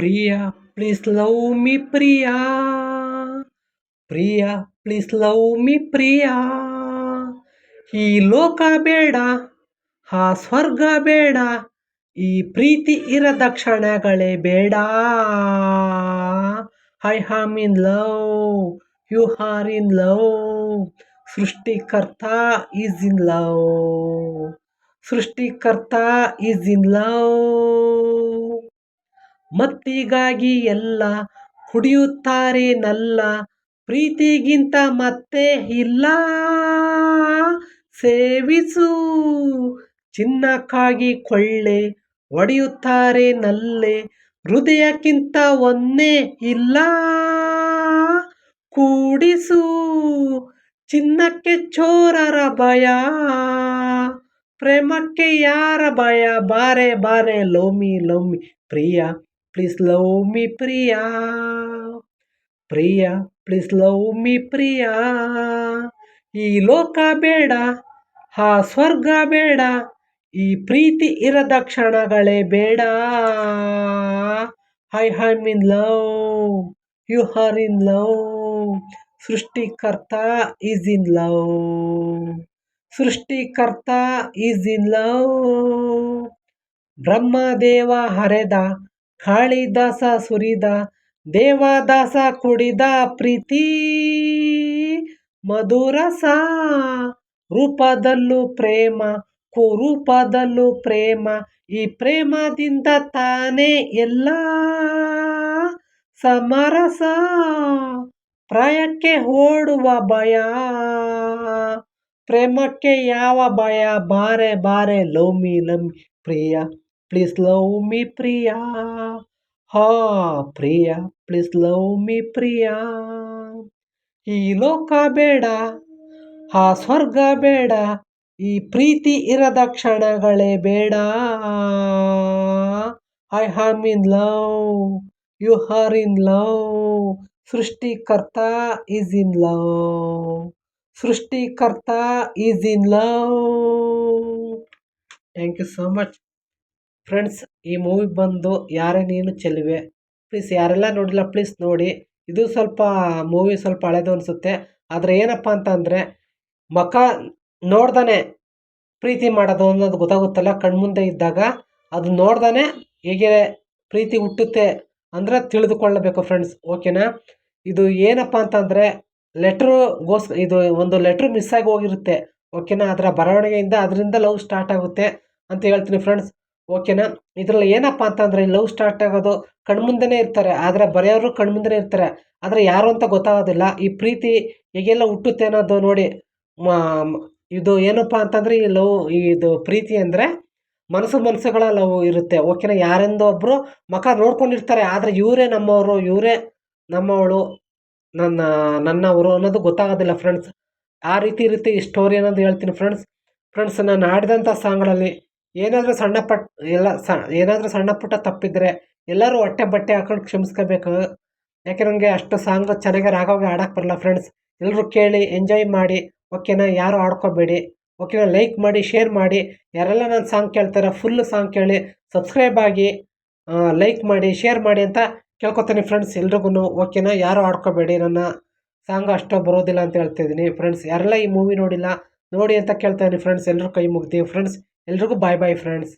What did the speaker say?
Priya please love me ಪ್ರಿಯ ಪ್ರಿಯ please love me ಪ್ರಿಯ ಈ ಲೋಕ ಬೇಡ ಆ ಸ್ವರ್ಗ ಬೇಡ ಈ ಪ್ರೀತಿ ಇರದ ಕ್ಷಣಗಳೇ ಬೇಡ I am in love you are in love ಸೃಷ್ಟಿಕರ್ತ ಈಸ್ ಇನ್ ಲವ್ ಸೃಷ್ಟಿಕರ್ತ ಈಸ್ ಇನ್ ಲವ್ ಮತ್ತಿಗಾಗಿ ಎಲ್ಲ ಕುಡಿಯುತ್ತಾರೆ ನಲ್ಲ. ಪ್ರೀತಿಗಿಂತ ಮತ್ತೆ ಇಲ್ಲ. ಸೇವಿಸು. ಚಿನ್ನಕ್ಕಾಗಿ ಕೊಳ್ಳೆ ಒಡೆಯುತ್ತಾರೆ ನಲ್ಲೆ. ಹೃದಯಕ್ಕಿಂತ ಒಂದೇ ಇಲ್ಲ. ಕೂಡಿಸು. ಚಿನ್ನಕ್ಕೆ ಚೋರರ ಭಯ. ಪ್ರೇಮಕ್ಕೆ ಯಾರ ಭಯ? ಬಾರೆ ಬಾರೆ ಲೋಮಿ ಲೋಮಿ ಪ್ರಿಯ. ಪ್ಲೀಸ್ ಲವ್ ಮಿ ಪ್ರಿಯಾ ಪ್ರಿಯ ಪ್ಲೀಸ್ ಲವ್ ಮಿ ಪ್ರಿಯಾ ಈ ಲೋಕ ಬೇಡ, ಆ ಸ್ವರ್ಗ ಬೇಡ, ಈ ಪ್ರೀತಿ ಇರದ ಕ್ಷಣಗಳೇ ಬೇಡ. I am in love you are in love ಸೃಷ್ಟಿಕರ್ತ ಈಸ್ ಇನ್ ಲವ್ ಸೃಷ್ಟಿಕರ್ತ ಈಸ್ ಇನ್ ಲವ್ ಬ್ರಹ್ಮದೇವ ಹರೆದ ಕಾಳಿದಾಸ ಸುರಿದ, ದೇವದಾಸ ಕುಡಿದ ಪ್ರೀತಿ. ಮಧುರಸ ರೂಪದಲ್ಲೂ ಪ್ರೇಮ, ಕುರೂಪದಲ್ಲೂ ಪ್ರೇಮ, ಈ ಪ್ರೇಮದಿಂದ ತಾನೇ ಎಲ್ಲ. ಸಮರಸ ಪ್ರಾಯಕ್ಕೆ ಓಡುವ ಭಯ, ಪ್ರೇಮಕ್ಕೆ ಯಾವ ಭಯ? ಬಾರೆ ಬಾರೆ ಲೌಮಿ ಲಮಿ ಪ್ರಿಯ. ಪ್ಲೀಸ್ ಲವ್ ಮೀ ಪ್ರಿಯ ಹಾ ಪ್ರಿಯ ಪ್ಲೀಸ್ ಲವ್ ಮೀ ಪ್ರಿಯ ಈ ಲೋಕ ಬೇಡ, ಆ ಸ್ವರ್ಗ ಬೇಡ, ಈ ಪ್ರೀತಿ ಇರದ ಕ್ಷಣಗಳೇ ಬೇಡ. I am in love you are in love ಸೃಷ್ಟಿಕರ್ತ ಈಸ್ ಇನ್ ಲವ್ ಸೃಷ್ಟಿಕರ್ತ is in love thank you so much friends ಈ ಮೂವಿ ಬಂದು ಯಾರೇ ನೀನು ಚೆಲುವೆ. ಪ್ಲೀಸ್ ಯಾರೆಲ್ಲ ನೋಡಿಲ್ಲ ಪ್ಲೀಸ್ ನೋಡಿ. ಇದು ಸ್ವಲ್ಪ ಮೂವಿ ಸ್ವಲ್ಪ ಹಳೇದು ಅನಿಸುತ್ತೆ. ಆದರೆ ಏನಪ್ಪ ಅಂತಂದರೆ, ಮಕ ನೋಡ್ದಾನೆ ಪ್ರೀತಿ ಮಾಡೋದು ಅನ್ನೋದು ಗೊತ್ತಾಗುತ್ತಲ್ಲ, ಕಣ್ಮುಂದೆ ಇದ್ದಾಗ. ಅದು ನೋಡ್ದಾನೆ ಹೇಗೆ ಪ್ರೀತಿ ಹುಟ್ಟುತ್ತೆ ಅಂದರೆ ತಿಳಿದುಕೊಳ್ಳಬೇಕು ಫ್ರೆಂಡ್ಸ್ ಓಕೆನಾ ಇದು ಏನಪ್ಪ ಅಂತಂದರೆ ಲೆಟ್ರು ಗೋಸ್, ಇದು ಒಂದು ಲೆಟ್ರ್ ಮಿಸ್ ಆಗಿ ಹೋಗಿರುತ್ತೆ ಓಕೆನಾ ಅದರ ಬರವಣಿಗೆಯಿಂದ, ಅದರಿಂದ ಲವ್ ಸ್ಟಾರ್ಟ್ ಆಗುತ್ತೆ ಅಂತ ಹೇಳ್ತೀನಿ ಫ್ರೆಂಡ್ಸ್ ಓಕೆನಾ? ಇದರಲ್ಲಿ ಏನಪ್ಪ ಅಂತಂದರೆ, ಲವ್ ಸ್ಟಾರ್ಟ್ ಆಗೋದು ಕಣ್ಮುಂದೆನೇ ಇರ್ತಾರೆ. ಆದರೆ ಬರೆಯೋರು ಕಣ್ಮುಂದೆನೇ ಇರ್ತಾರೆ. ಆದರೆ ಯಾರು ಅಂತ ಗೊತ್ತಾಗೋದಿಲ್ಲ. ಈ ಪ್ರೀತಿ ಹೇಗೆಲ್ಲ ಹುಟ್ಟುತ್ತೆ ಅನ್ನೋದು ನೋಡಿ ಇದು ಏನಪ್ಪ ಅಂತಂದರೆ, ಈ ಲವ್, ಇದು ಪ್ರೀತಿ ಅಂದರೆ ಮನಸ್ಸು ಮನಸ್ಸುಗಳ ಲವ್ ಇರುತ್ತೆ. ಓಕೆನಾ? ಯಾರೆಂದು ಒಬ್ಬರು ಮಕ ನೋಡ್ಕೊಂಡಿರ್ತಾರೆ. ಆದರೆ ಇವರೇ ನಮ್ಮವರು, ಇವರೇ ನಮ್ಮವಳು, ನನ್ನ, ನನ್ನವರು ಅನ್ನೋದು ಗೊತ್ತಾಗೋದಿಲ್ಲ ಫ್ರೆಂಡ್ಸ್ ಆ ರೀತಿ ಇರುತ್ತೆ ಈ ಸ್ಟೋರಿ ಅನ್ನೋದು ಹೇಳ್ತೀನಿ ಫ್ರೆಂಡ್ಸ್ ಫ್ರೆಂಡ್ಸ್ ನಾನು ಆಡಿದಂಥ ಸಾಂಗ್ಗಳಲ್ಲಿ ಏನಾದರೂ ಸಣ್ಣ ಪಟ್, ಎಲ್ಲ ಸ, ಏನಾದರೂ ಸಣ್ಣ ಪುಟ್ಟ ತಪ್ಪಿದ್ರೆ ಎಲ್ಲರೂ ಹೊಟ್ಟೆ ಬಟ್ಟೆ ಹಾಕೊಂಡು ಕ್ಷಮಿಸ್ಕೋಬೇಕು. ಯಾಕೆ ನನಗೆ ಅಷ್ಟು ಸಾಂಗ್ ಚೆನ್ನಾಗಿ ರಾಗವಾಗಿ ಆಡೋಕ್ಕೆ ಬರಲ್ಲ ಫ್ರೆಂಡ್ಸ್ ಎಲ್ಲರೂ ಕೇಳಿ ಎಂಜಾಯ್ ಮಾಡಿ ಓಕೆನಾ ಯಾರು ಆಡ್ಕೋಬೇಡಿ ಓಕೆನಾ ಲೈಕ್ ಮಾಡಿ ಶೇರ್ ಮಾಡಿ. ಯಾರೆಲ್ಲ ನನ್ನ ಸಾಂಗ್ ಕೇಳ್ತಾರೆ ಫುಲ್ ಸಾಂಗ್ ಕೇಳಿ ಸಬ್ಸ್ಕ್ರೈಬ್ ಆಗಿ ಲೈಕ್ ಮಾಡಿ ಶೇರ್ ಮಾಡಿ ಅಂತ ಕೇಳ್ಕೊತೀನಿ ಫ್ರೆಂಡ್ಸ್ ಎಲ್ರಿಗೂ ಓಕೆನಾ ಯಾರು ಆಡ್ಕೋಬೇಡಿ ನನ್ನ ಸಾಂಗ್ ಅಷ್ಟು ಬರೋದಿಲ್ಲ ಅಂತ ಹೇಳ್ತಾ ಇದ್ದೀನಿ ಫ್ರೆಂಡ್ಸ್ ಯಾರೆಲ್ಲ ಈ ಮೂವಿ ನೋಡಿಲ್ಲ, ನೋಡಿ ಅಂತ ಕೇಳ್ತಾ ಇದ್ದೀನಿ ಫ್ರೆಂಡ್ಸ್ ಎಲ್ಲರೂ ಕೈ ಮುಗ್ದೀವಿ ಫ್ರೆಂಡ್ಸ್ ಎಲ್ರಿಗೂ ಬಾಯ್ ಬಾಯ್ ಫ್ರೆಂಡ್ಸ್